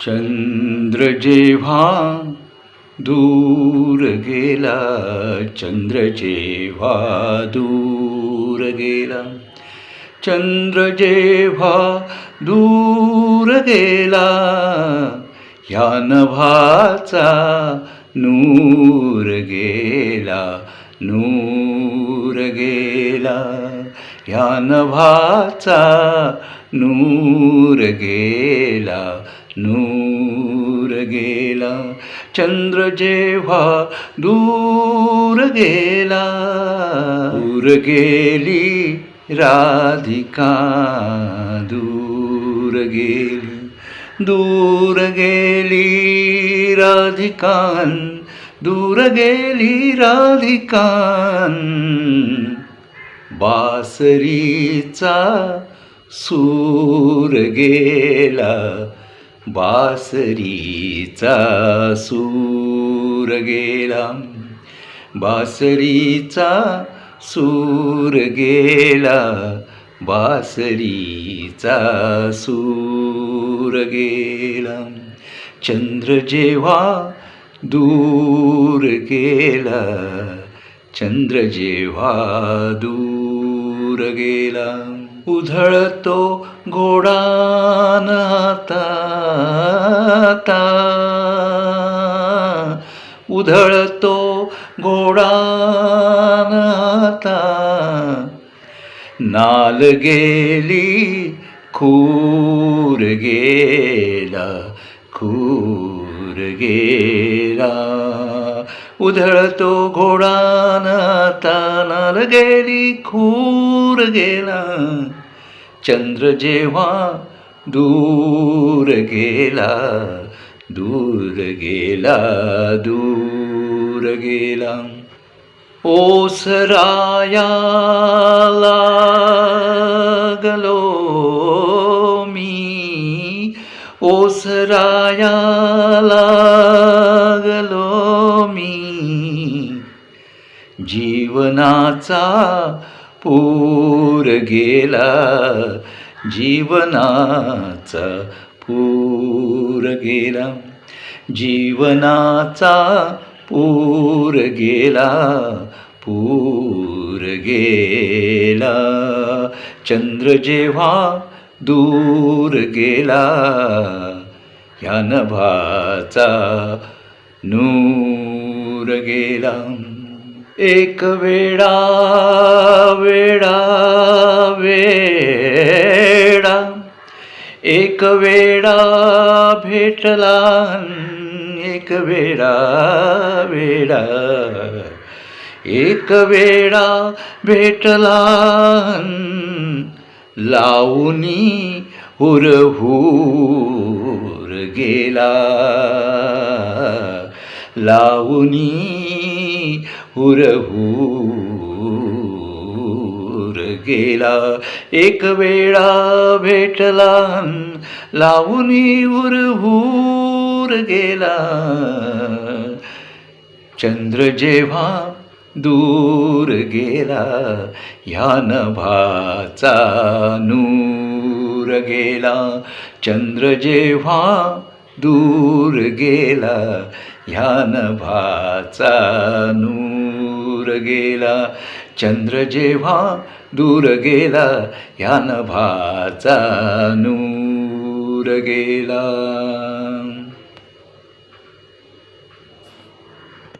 चंद्र जेव्हा दूर गेला चंद्र जेव्हा दूर गेला चंद्र जेव्हा दूर गेला या नभाचा नूर गेला नूर गेला या नभाचा नूर गेला नूर गेला चंद्र जेव्हा दूर गेला दूर गेली राधिका दूर गेली दूर गेली राधिकान दूर गेली राधिकान बासरीचा सूर गेला बासरीचा सूर गेला. बासरीचा सूर गेला. बासरीचा सूर गेला. चंद्र जेव्हा दूर गेला. चंद्र जेव्हा दूर गेला. उधळतो घोडान आता आता. उधळतो घोडान आता नाल गेली खूर गेला खूर गेला उधळतो घोडान आता नाल गेली खूर गेला. चंद्र जेव्हा दूर गेला दूर गेला दूर गेला. ओसराया लागलो. जीवनाचा पूर गेला. जीवनाचा पूर गेला. जीवनाचा पूर गेला. पूर गेला. चंद्र जेव्हा दूर गेला ह्या नभाचा नूर गेला. एक वेळा वेळा वेळा एक वेळा भेटला एक वेळा वेळा एक वेळा भेटला लावणी हुरहुर गेला. लावणी हुरहुर गेला. एक वेळा भेटला लावून हुरहुर गेला. चंद्र जेव्हा दूर गेला ह्या नभाचा नूर गेला. चंद्र जेव्हा दूर गेला ह्यान भाचा नूर गेला. चंद्र जेव्हा दूर गेला ह्यान भाचा नूर गेला.